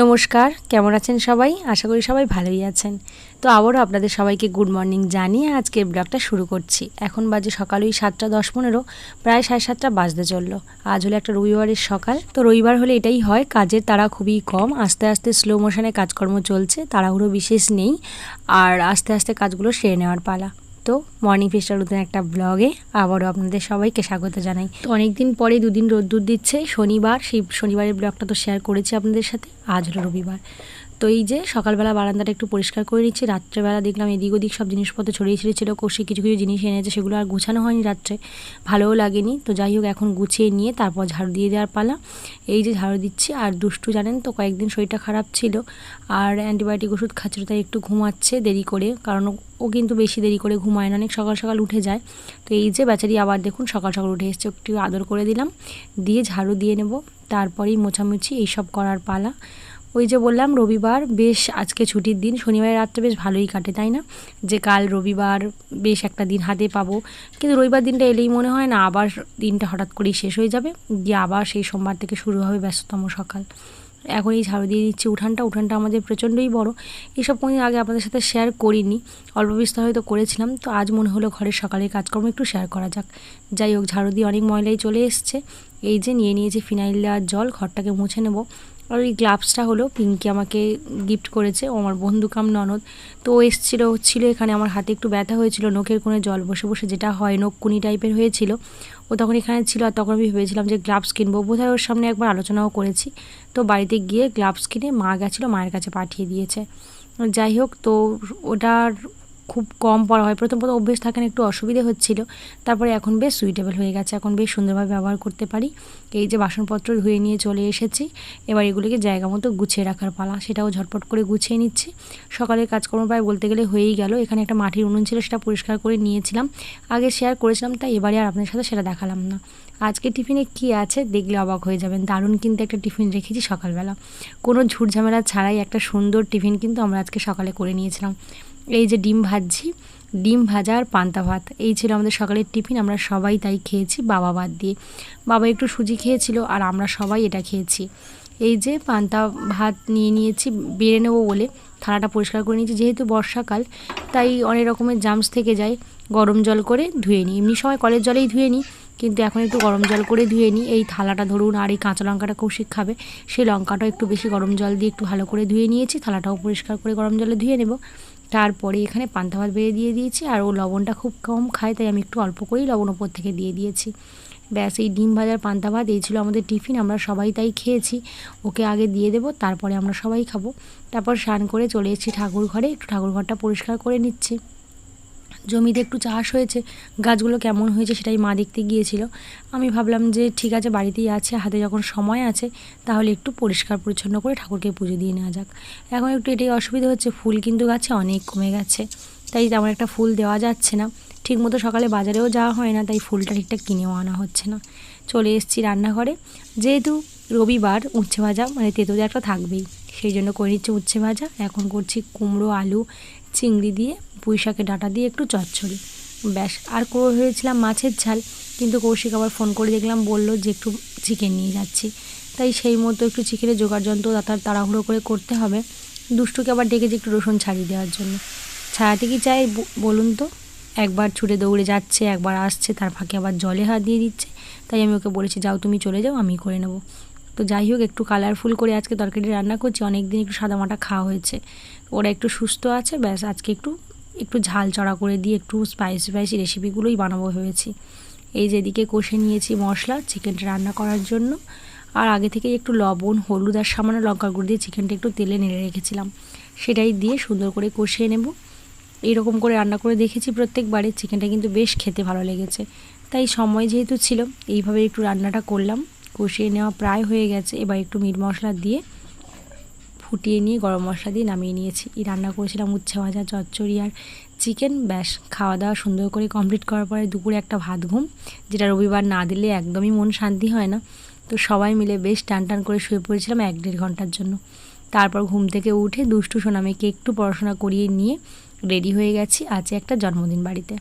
নমস্কার, কেমন আছেন সবাই? আশা করি সবাই ভালোই আছেন। তো আবারও আপনাদের সবাইকে গুড মর্নিং জানিয়ে আজকে ব্লগটা শুরু করছি। এখন বাজে সকাল ওই সাতটা দশ পনেরো, প্রায় সাড়ে সাতটা বাজতে চলল। আজ হলো একটা রবিবারের সকাল। তো রবিবার হলে এটাই হয়, কাজের তারা খুবই কম। আস্তে আস্তে স্লো মোশনে কাজকর্ম চলছে, তাড়াহুড়ো বিশেষ নেই। আর আস্তে আস্তে কাজগুলো সেরে নেওয়ার পালা। তো মর্নিং ফিস্টার উদ্দিন একটা ব্লগে আবারও আপনাদের সবাইকে স্বাগত জানাই। তো অনেকদিন পরে দুদিন রোদ্দুর দিচ্ছে, শনিবার, সেই শনিবারের ব্লগটা তো শেয়ার করেছি আপনাদের সাথে, আজ হলো রবিবার। তো এই যে সকালবেলা বারান্দাটা একটু পরিষ্কার করে নিচ্ছি, রাত্রেবেলা দেখলাম এদিক ওদিক সব জিনিসপত্র ছড়িয়ে ছিঁড়েছিল, কষে কিছু কিছু জিনিস এনেছে, সেগুলো আর গুছানো হয়নি রাত্রে, ভালোও লাগেনি। তো যাই হোক, এখন গুছিয়ে নিয়ে তারপর ঝাড়ু দিয়ে দেওয়ার পালা। এই যে ঝাড়ু দিচ্ছি, আর দুষ্টু জানেন তো কয়েকদিন শরীরটা খারাপ ছিল, আর অ্যান্টিবায়োটিক ওষুধ খাচ্ছিল তাই একটু ঘুমাচ্ছে দেরি করে, কারণ ও কিন্তু বেশি দেরি করে ঘুমায় না, অনেক সকাল সকাল উঠে যায়। তো এই যে বেচারি আবার দেখুন সকাল সকাল উঠে এসছে, একটু আদর করে দিলাম, দিয়ে ঝাড়ু দিয়ে নেব, তারপরেই মোছামুছি, এইসব করার পালা। ওই যে বললাম, রবিবার বেশ আজকে ছুটির দিন, শনিবারের রাতটা বেশ ভালোই কাটে, তাই না? যে কাল রবিবার বেশ একটা দিন হাতে পাবো। কিন্তু রবিবার দিনটা এলেই মনে হয় না, আবার দিনটা হঠাৎ করেই শেষ হয়ে যাবে। দিয়ে আবার সেই সোমবার থেকে শুরু হবে ব্যস্ততম সকাল। এখন এই ঝাড়ু দিয়ে দিচ্ছি উঠানটা। উঠানটা আমাদের প্রচণ্ডই বড়। এইসব কোনোদিন আগে আপনাদের সাথে শেয়ার করিনি। অল্প বিস্তর হয়তো করেছিলাম। তো আজ মনে হলো ঘরের সকালের কাজকর্ম একটু শেয়ার করা যাক। যাই হোক, ঝাড়ু দিয়ে অনেক ময়লাই চলে এসছে। এই যে নিয়ে নিয়েছি ফিনাইল দেওয়ার জল, ঘরটাকে মুছে নেব। আর ওই গ্লাভসটা হলো পিঙ্কি আমাকে গিফট করেছে, ও আমার বন্ধু কাম ননদ। তো ও এসেছিল ছিল এখানে, আমার হাতে একটু ব্যথা হয়েছিল, নখের কোণে জল বসে বসে যেটা হয়, নখ কুনি টাইপের হয়েছিল। ও তখন এখানে ছিল আর তখন আমি ভেবেছিলাম যে গ্লাভস কিনবো। বোধহয় ওর সামনে একবার আলোচনাও করেছি। তো বাড়িতে গিয়ে গ্লাভস কিনে মা গেছিল, মায়ের কাছে পাঠিয়ে দিয়েছে। যাই হোক, তো ওটার খুব কম পড়া হয়। প্রথম প্রথম অভ্যেস থাকে না একটু অসুবিধে হচ্ছিল। তারপরে এখন বেশ সুইটেবল হয়ে গেছে। এখন বেশ সুন্দরভাবে ব্যবহার করতে পারি। এই যে বাসনপত্র ধুয়ে নিয়ে চলে এসেছি। এবার এগুলিকে জায়গা মতো গুছিয়ে রাখার পালা। সেটাও ঝটপট করে গুছিয়ে নিচ্ছি। সকালের কাজকর্ম প্রায় বলতে গেলে হয়েই গেল। এখানে একটা মাটির উনুন ছিল, সেটা পরিষ্কার করে নিয়েছিলাম। আগে শেয়ার করেছিলাম, তাই এবারে আর আপনার সাথে সেটা দেখালাম না। আজকে টিফিনে কি আছে দেখলে অবাক হয়ে যাবেন। দারুণ কিন্তু একটা টিফিন রেখেছি সকালবেলা। কোনো ঝুটঝামেলা ছাড়াই একটা সুন্দর টিফিন কিন্তু আমরা আজকে সকালে করে নিয়েছিলাম। এই যে ডিম ভাজছি, ডিম ভাজা আর পান্তা ভাত। এই ছিল আমাদের সকালের টিফিন, আমরা সবাই তাই খেয়েছি, বাবা বাদ দিয়ে। বাবা একটু সুজি খেয়েছিল আর আমরা সবাই এটা খেয়েছি। এই যে পান্তা ভাত নিয়ে নিয়েছি, বেড়ে নেব বলে থালাটা পরিষ্কার করে নিয়েছি, যেহেতু বর্ষাকাল, তাই অনেক রকমের জামস থেকে যায়। গরম জল করে ধুয়ে নিই। এমনি সময় কলের জলেই ধুয়ে নিই, কিন্তু এখন একটু গরম জল করে ধুয়ে নিই। এই থালাটা ধরুন আর এই কাঁচা লঙ্কাটা কৌশিক খাবে, সেই লঙ্কাটাও একটু বেশি গরম জল দিয়ে একটু ভালো করে ধুয়ে নিয়েছি, থালাটাও পরিষ্কার করে গরম জলে ধুয়ে নেব। তারপরে এখানে পান্তা ভাত বেড়ে দিয়ে দিয়েছি, আর ও লবণটা খুব কম খায়, তাই আমি একটু অল্প করেই লবণ ওপর থেকে দিয়ে দিয়েছি। ব্যাস, এই ডিম ভাজার পান্তা ভাত, এই ছিল আমাদের টিফিন, আমরা সবাই তাই খেয়েছি। ওকে আগে দিয়ে দেব, তারপরে আমরা সবাই খাব। তারপর স্নান করে চলে এসেছি ঠাকুর ঘরে, একটু ঠাকুর ঘরটা পরিষ্কার করে নিচ্ছি। জমিতে একটু চাষ হয়েছে, গাছগুলো কেমন হয়েছে সেটাই মা দেখতে গিয়েছিল। আমি ভাবলাম যে ঠিক আছে, বাড়িতেই আছে, হাতে যখন সময় আছে, তাহলে একটু পরিষ্কার পরিচ্ছন্ন করে ঠাকুরকে পুজো দিয়ে নেওয়া যাক। এখন একটু এটাই অসুবিধা হচ্ছে, ফুল কিন্তু গাছে অনেক কমে গেছে, তাই তেমন একটা ফুল দেওয়া যাচ্ছে না। ঠিকমতো সকালে বাজারেও যাওয়া হয় না, তাই ফুলটা ঠিকঠাক কিনেও আনা হচ্ছে না। চলে এসেছি রান্নাঘরে, যেহেতু রবিবার উচ্ছে ভাজা মানে তেতো একটা থাকবেই, সেই জন্য করে নিচ্ছে উচ্ছে ভাজা। এখন করছি কুমড়ো, আলু চিংড়ি দিয়ে, পুঁই শাকের ডাটা দিয়ে একটু চচ্চড়ি। ব্যাস, আর করে হয়েছিলাম মাছের ঝাল, কিন্তু কৌশিক আবার ফোন করে দেখলাম, বলল যে একটু চিকেন নিয়ে যাচ্ছি। তাই সেই মতো একটু চিকেনের জোগাড় যন্ত্র তার তাড়াহুড়ো করে করতে হবে। দুষ্টুকে আবার ডেকেছি একটু রসুন ছাড়িয়ে দেওয়ার জন্য। ছাড়াতে কি চাই বলুন তো? একবার ছুটে দৌড়ে যাচ্ছে, একবার আসছে, তার ফাঁকে আবার জলে হাত দিয়ে দিচ্ছে। তাই আমি ওকে বলেছি, যাও তুমি চলে যাও, আমি করে নেব। তো যাই হোক, একটু কালারফুল করে আজকে তরকারি রান্না করছি। অনেক দিন একটু সাদামাটা খাওয়া হয়েছে। ওরা একটু সুস্থ আছে, ব্যাস আজকে একটু একটু ঝাল চড়া করে দিয়ে একটু স্পাইসি স্পাইসি রেসিপিগুলোই বানাবো ভেবেছি। এই যেদিকে কষে নিয়েছি মশলা চিকেনটা রান্না করার জন্য। আর আগে থেকে একটু লবণ, হলুদ আর সামান্য লঙ্কার গুঁড়ো দিয়ে চিকেনটা একটু তেলে নেড়ে রেখেছিলাম। সেটাই দিয়ে সুন্দর করে কষিয়ে নেব। এইরকম করে রান্না করে দেখেছি প্রত্যেকবারে। চিকেনটা কিন্তু বেশ খেতে ভালো লেগেছে। তাই সময় যেহেতু ছিল, এইভাবে একটু রান্নাটা করলাম। কষিয়ে নেওয়া প্রায় হয়ে গেছে। এবার একটু মিট মশলা দিয়ে ফুটিয়ে নিয়ে গরম মশলা দিয়ে নামিয়ে নিয়েছি। এই রান্না করেছিলাম উচ্ছে ভাজা, চচ্চড়ি আর চিকেন। ব্যাস, খাওয়া দাওয়া সুন্দর করে কমপ্লিট করার পরে দুপুরে একটা ভাত ঘুম, যেটা রবিবার না দিলে একদমই মন শান্তি হয় না। তো সবাই মিলে বেশ টান টান করে শুয়ে পড়েছিলাম এক দেড় ঘণ্টার জন্য। তারপর ঘুম থেকে উঠে দুষ্টু সোনামেকে একটু পড়াশোনা করিয়ে নিয়ে রেডি হয়ে গেছি আছে একটা জন্মদিন বাড়িতে।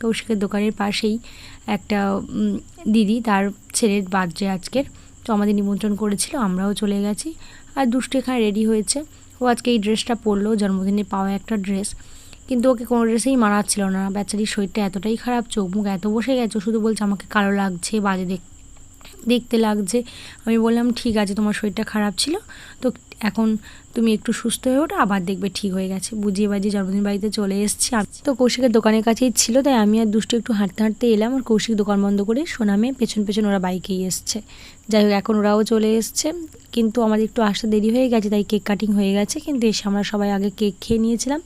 কৌশিকের দোকানের পাশেই একটা দিদি, তার ছেলের বার্থডে আজকের। তো আমাদের নিমন্ত্রণ করেছিল, আমরাও চলে গেছি। আর দুষ্টু এখানে রেডি হয়েছে। ও আজকে এই ড্রেসটা পরলো, জন্মদিনে পাওয়া একটা ড্রেস কিন্তু ওকে কোনো ড্রেসেই মানাচ্ছিল না। বেচারির শরীরটা এতটাই খারাপ, চোখ মুখ এত বসে গেছে শুধু বলছে, আমাকে কালো লাগছে, বাজে দেখ, দেখতে লাগছে। আমি বললাম, ঠিক আছে, তোমার শরীরটা খারাপ ছিল। তো এখন তুমি একটু সুস্থ হয়ে ওঠো, আবার দেখবে ঠিক হয়ে গেছে। বুঝিয়ে বাজিয়ে জন্মদিন বাড়িতে চলে এসেছি। তো কৌশিকের দোকানের কাছেই ছিল, তাই আমি আর দুষ্টু একটু হাঁটতে হাঁটতে এলাম আর কৌশিক দোকান বন্ধ করে সোনামে পেছন পেছন ওরা বাইকেই এসছে। যাই হোক, এখন ওরাও চলে এসছে। কিন্তু আমাদের একটু আসতে দেরি হয়ে গেছে, তাই কেক কাটিং হয়ে গেছে। কিন্তু এসে আমরা সবাই আগে কেক খেয়ে নিয়েছিলাম।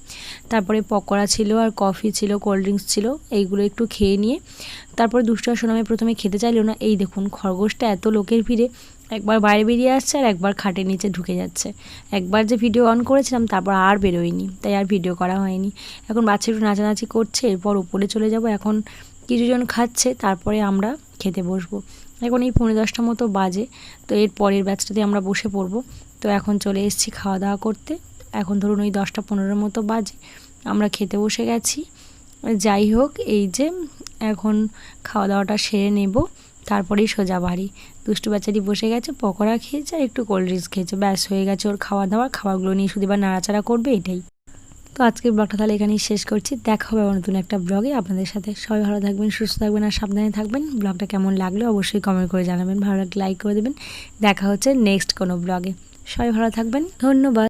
তারপরে পকোড়া ছিল আর কফি ছিল, কোল্ড ড্রিঙ্কস ছিল, এইগুলো একটু খেয়ে নিয়ে। তারপরে দুষ্টু আর সোনামে প্রথমে খেতে চাইলো না। এই দেখুন, খরগোশটা এত লোকের ভিড়ে। একবার বাইরে বেরিয়ে আসছে আর একবার খাটের নিচে ঢুকে যাচ্ছে। একবার যে ভিডিও অন করেছিলাম, তারপর আর বেরোয়নি। তাই আর ভিডিও করা হয়নি। এখন বাচ্চা একটু নাচানাচি করছে, এরপর উপরে চলে যাব। এখন কিছুজন খাচ্ছে, তারপরে আমরা খেতে বসবো। এখন এই পনেরো দশটা মতো বাজে, তো এর পরের ব্যাচটাতে আমরা বসে পড়ব। তো এখন চলে এসেছি খাওয়া দাওয়া করতে। এখন ধরুন ওই দশটা পনেরোর মতো বাজে, আমরা খেতে বসে গেছি। যাই হোক, এই যে এখন খাওয়া দাওয়াটা সেরে নেব। তারপরেই সোজা বাড়ি। দুষ্টু বাচ্চাটি বসে গেছে, পকোড়া খেয়েছে আর একটু কোল্ড ড্রিঙ্কস খেয়েছে। ব্যাস, হয়ে গেছে ওর খাওয়া দাওয়া খাবারগুলো নিয়ে শুধু এবার নাড়াচাড়া করবে, এটাই। তো আজকের ব্লগটা তাহলে এখানেই শেষ করছি। দেখা হবে নতুন একটা ব্লগে আপনাদের সাথে। সবাই ভালো থাকবেন, সুস্থ থাকবেন আর সাবধানে থাকবেন। ব্লগটা কেমন লাগল অবশ্যই কমেন্ট করে জানাবেন। ভালো লাগলে লাইক করে দেবেন। দেখা হচ্ছে নেক্সট কোনো ব্লগে। সবাই ভালো থাকবেন। ধন্যবাদ।